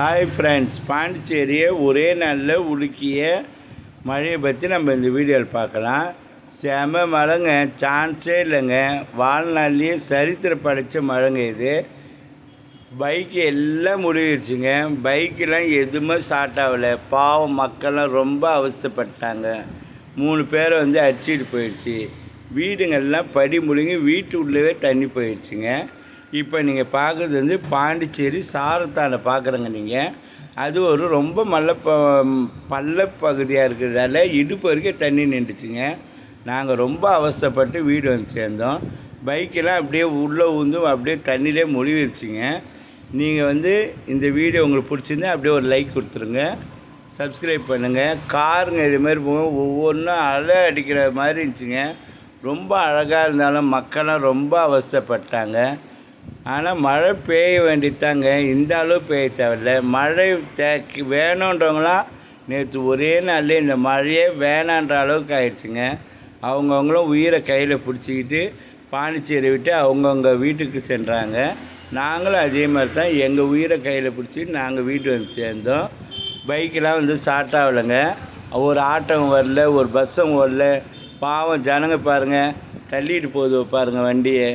Hi friends பாண்டிச்சேரியை ஒரே நாளில் உலுக்கிய மழையை பற்றி நம்ம இந்த வீடியோவில் பார்க்கலாம். செம மழைங்க சான்ஸே இல்லைங்க. வாழ்நாள்லேயே சரித்திர படைத்த மழைங்க இது. பைக்கு எல்லாம் முடிவிடுச்சுங்க பைக்கெலாம் எதுவுமே ஸ்டார்ட் ஆகலை. பாவம் மக்கள்லாம் ரொம்ப அவஸ்தைப்பட்டாங்க. மூணு பேரை வந்து அடிச்சிட்டு போயிடுச்சு. வீடுங்கள்லாம் படி முழுங்கி வீட்டு உள்ளவே தண்ணி போயிடுச்சுங்க. இப்போ நீங்கள் பார்க்குறது வந்து பாண்டிச்சேரி சாரத்தானை பார்க்குறங்க நீங்கள் அது ஒரு ரொம்ப மல்ல ப பள்ள பகுதியாக இருக்கிறதால இடுப்பு வரைக்கும் தண்ணி நின்றுச்சுங்க. நாங்கள் ரொம்ப அவஸ்தைப்பட்டு வீடு வந்து சேர்ந்தோம். பைக்கெல்லாம் அப்படியே உள்ளே ஊந்தும் அப்படியே தண்ணியிலே முழுவிடுச்சுங்க நீங்கள் வந்து இந்த வீடியோ உங்களுக்கு பிடிச்சிருந்தா அப்படியே ஒரு லைக் கொடுத்துருங்க. சப்ஸ்கிரைப் பண்ணுங்கள் காருங்க இது மாதிரி போகும் ஒவ்வொன்றும் அலை அடிக்கிற மாதிரி இருந்துச்சுங்க. ரொம்ப அழகாக இருந்தாலும் மக்கள்லாம் ரொம்ப அவஸ்தைப்பட்டாங்க. ஆனால் மழை பெய்ய வேண்டித்தாங்க இந்த அளவு பெய்ய தேவையில்ல. மழை தே வேணுன்றவங்களாம் நேற்று ஒரே நாளில் இந்த மழையே வேணான்ற அளவுக்கு ஆயிடுச்சுங்க. அவங்கவுங்களும் உயிரை கையில் பிடிச்சிக்கிட்டு பாண்டிச்சேரி விட்டு அவங்கவுங்க வீட்டுக்கு சென்றாங்க. நாங்களும் அதே மாதிரி தான் எங்கள் உயிரை கையில் பிடிச்சி நாங்கள் வீட்டு வந்து சேர்ந்தோம். பைக்கெலாம் வந்து ஸ்டார்ட் ஆகலைங்க. ஒரு ஆட்டோவும் வரல ஒரு பஸ்ஸும் வரல. பாவம் ஜனங்க பாருங்கள் தள்ளிட்டு போகுது பாருங்கள் வண்டியை.